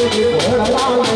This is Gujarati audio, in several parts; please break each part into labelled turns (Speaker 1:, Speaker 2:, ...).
Speaker 1: 我要来啦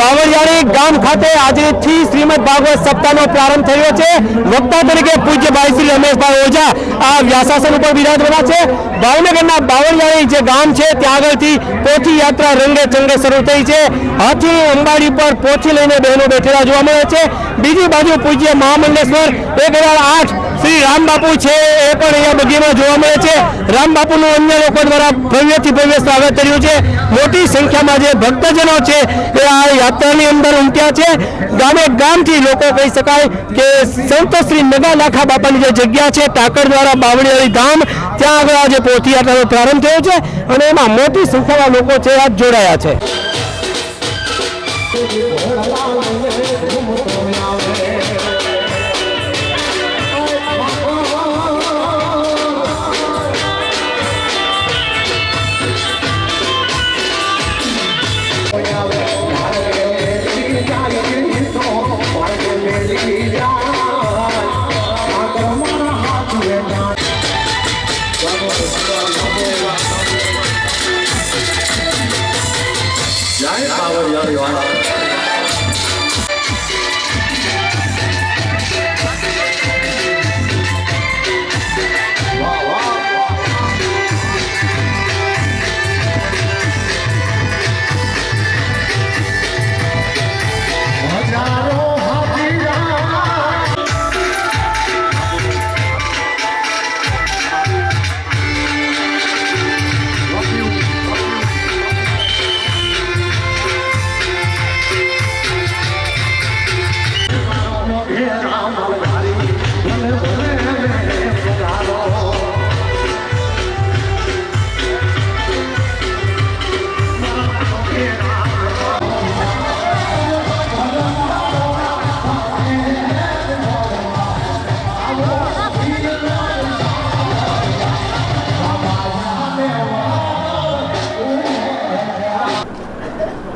Speaker 1: બાવળિયાળી ગામ ખાતે આજથી શ્રીમદ ભાગવત સપ્તાહનો પ્રારંભ થયો છે. વક્તા તરીકે પૂજ્યભાઈ શ્રી રમેશભાઈ ઓઝા આ વ્યાસાસન ઉપર બિરાજમાના છે. ભાવનગરના બાવળિયાળી જે ગામ છે, ત્યાં આગળથી પોથી યાત્રા રંગે ચંગે શરૂ થઈ છે. હાથી અંબાડી પર પોથી લઈને બહેનો બેઠેલા જોવા મળે છે. બીજી બાજુ પૂજ્ય મહામંડેશ્વર, એક હજાર આઠ શ્રી રામ બાપુ છે એ પણ અહીંયા બગીમાં જોવા મળે છે. રામ બાપુનું અન્ય લોકો દ્વારા ભવ્યથી ભવ્ય સ્વાગત કર્યું છે. મોટી સંખ્યામાં જે ભક્તજનો છે, એ આ યાત્રાની અંદર ઉમટ્યા છે. ગામે ગામથી લોકો કહી શકાય કે સંતો શ્રી નગા લાખા બાપાની જે જગ્યા છે, ટાકર દ્વારા બાવળીવાળી ધામ ત્યાં આગળ આજે પોથી યાત્રાનો પ્રારંભ થયો છે અને એમાં મોટી સંખ્યામાં લોકો છે આ જોડાયા છે.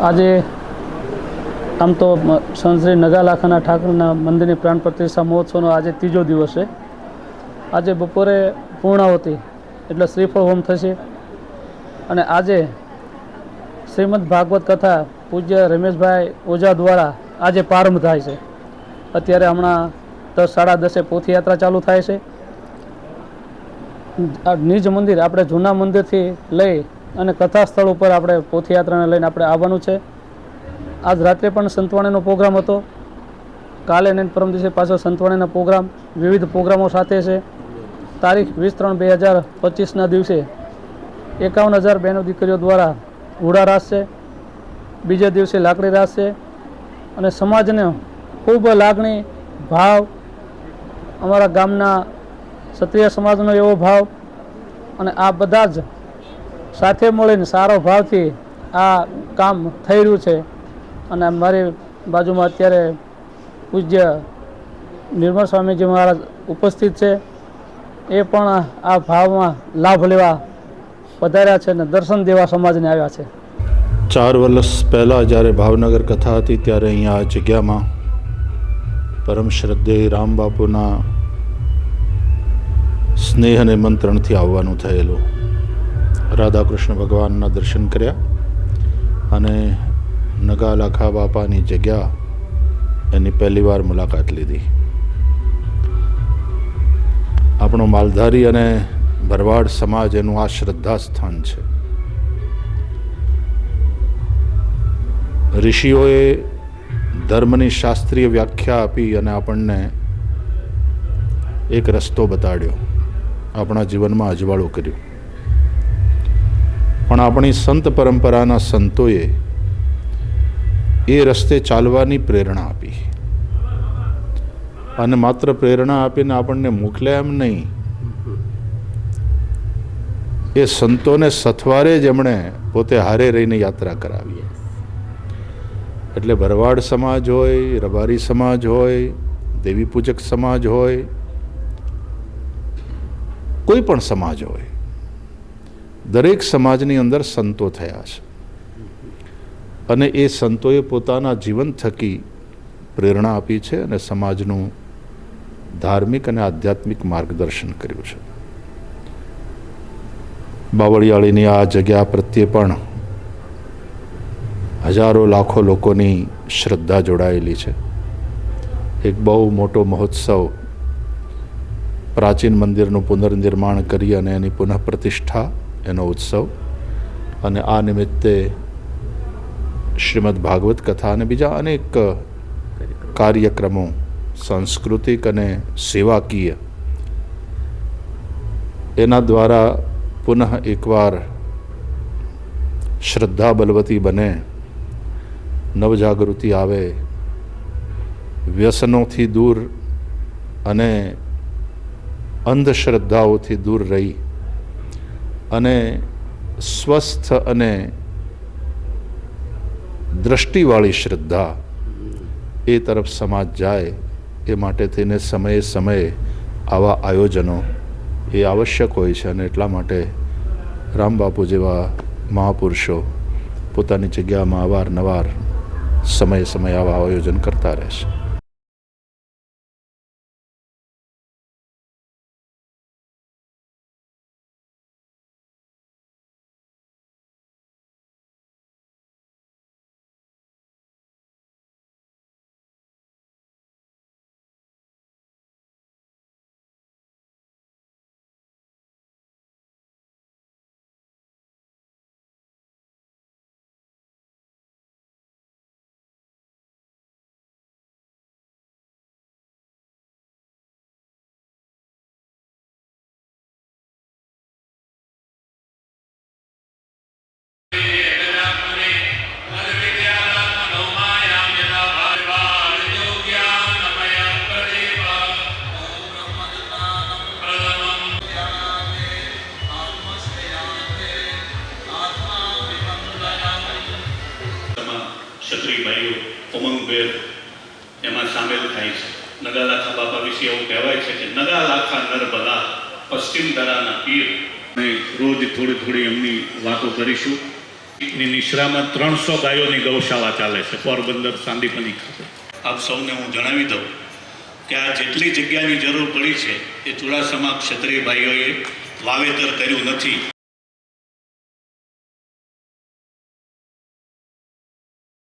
Speaker 2: આજે આમ તો સંશ્રી નગાલાખાના ઠાકરના મંદિરની પ્રાણ પ્રતિષ્ઠા મહોત્સવનો આજે ત્રીજો દિવસ છે. આજે બપોરે પૂર્ણાવતી એટલે શ્રીફળ હોમ થશે. અને આજે શ્રીમદ ભાગવત કથા પૂજ્ય રમેશભાઈ ઓઝા દ્વારા આજે પ્રારંભ થાય છે. અત્યારે હમણાં દસ, સાડા દસે પોથયાત્રા ચાલુ થાય છે. નિજ મંદિર, આપણે જૂના મંદિરથી લઈ અને કથા સ્થળ ઉપર આપણે પોથયાત્રાને લઈને આપણે આવવાનું છે. આજ રાત્રે પણ સંતવાણીનો પ્રોગ્રામ હતો. કાલે ને પરમ દિવસે પાછો સંતવાણીના પ્રોગ્રામ, વિવિધ પ્રોગ્રામો સાથે છે. તારીખ વીસ ત્રણ બે હજાર પચીસના દિવસે એકાવન હજાર બહેનો દીકરીઓ દ્વારા ઘોડા રાસ છે. બીજા દિવસે લાકડી રાસ છે. અને સમાજને ખૂબ લાગણી, ભાવ, અમારા ગામના ક્ષત્રિય સમાજનો એવો ભાવ અને આ બધા જ સાથે મળીને સારો ભાવથી આ કામ થઈ રહ્યું છે. અને મારી બાજુમાં અત્યારે પૂજ્ય નિર્મળ સ્વામીજી મહારાજ ઉપસ્થિત છે. એ પણ આ ભાવમાં લાભ લેવા પધાર્યા છે અને દર્શન દેવા સમાજને આવ્યા છે.
Speaker 3: ચાર વર્ષ પહેલાં જ્યારે ભાવનગર કથા હતી ત્યારે અહીંયા આ જગ્યામાં પરમ શ્રદ્ધેય રામ બાપુના સ્નેહ અને મંત્રણથી આવવાનું થયેલું. રાધાકૃષ્ણ ભગવાનના દર્શન કર્યા અને નગાલાખા બાપાની જગ્યા એની પહેલી વાર મુલાકાત લીધી. આપણો માલધારી અને ભરવાડ સમાજ એનું આ શ્રદ્ધા સ્થાન છે. ઋષિઓએ ધર્મની શાસ્ત્રીય વ્યાખ્યા આપી અને આપણને એક રસ્તો બતાડ્યો. આપણા જીવનમાં અજવાળું કર્યું. પણ આપણી સંત પરંપરાના સંતોએ એ રસ્તે ચાલવાની પ્રેરણા આપી. અને માત્ર પ્રેરણા આપીને આપણને મોકલે એમ નહીં. એ સંતોને સથવારે જ એમણે પોતે હારે રહીને યાત્રા કરાવી. એટલે ભરવાડ સમાજ હોય, રબારી સમાજ હોય દેવી પૂજક સમાજ હોય, કોઈ પણ સમાજ હોય દરેક સમાજની અંદર સંતો થયા છે. અને એ સંતોએ પોતાના જીવન થકી પ્રેરણા આપી છે અને સમાજનું ધાર્મિક અને આધ્યાત્મિક માર્ગદર્શન કર્યું છે. બાવળિયાળીની આ જગ્યા પ્રત્યે પણ હજારો લાખો લોકોની શ્રદ્ધા જોડાયેલી છે. એક બહુ મોટો મહોત્સવ પ્રાચીન મંદિરનું પુનર્નિર્માણ કરી અને એની પુનઃ પ્રતિષ્ઠા એનો ઉત્સવ. અને આ નિમિત્તે શ્રીમદ ભાગવત કથા અને બીજા અનેક કાર્યક્રમો, સાંસ્કૃતિક અને સેવાકીય, એના દ્વારા પુનઃ એકવાર શ્રદ્ધા બલવતી બને, નવજાગૃતિ આવે, વ્યસનોથી દૂર અને અંધશ્રદ્ધાઓથી દૂર રહી. અને સ્વસ્થ અને દ્રષ્ટિવાળી શ્રદ્ધા એ તરફ સમાજ જાય, એ માટે થઈને સમયે સમયે આવા આયોજનો એ આવશ્યક હોય છે અને એટલા માટે રામબાપુ જેવા મહાપુરુષો પોતાની જગ્યામાં અવારનવાર સમયે સમયે આવા આયોજન કરતા રહે છે
Speaker 4: ક્ષત્રિય ભાઈઓ ઉમંગભેર એમાં સામેલ થાય છે. નગાલાખા બાપા વિશે એવું કહેવાય છે કે નગાલાખા નરબલા પશ્ચિમ દરાના પીર. અને રોજ થોડી થોડી એમની વાતો કરીશું. ની નિશ્રામાં ત્રણસો ગાયોની ગૌશાળા ચાલે છે. પોરબંદર સાંદીપની ખાતે આપ સૌને હું જણાવી દઉં કે આ જેટલી જગ્યાની જરૂર પડી છે એ ચુડાસમા ક્ષત્રિય ભાઈઓએ વાવેતર કર્યું નથી.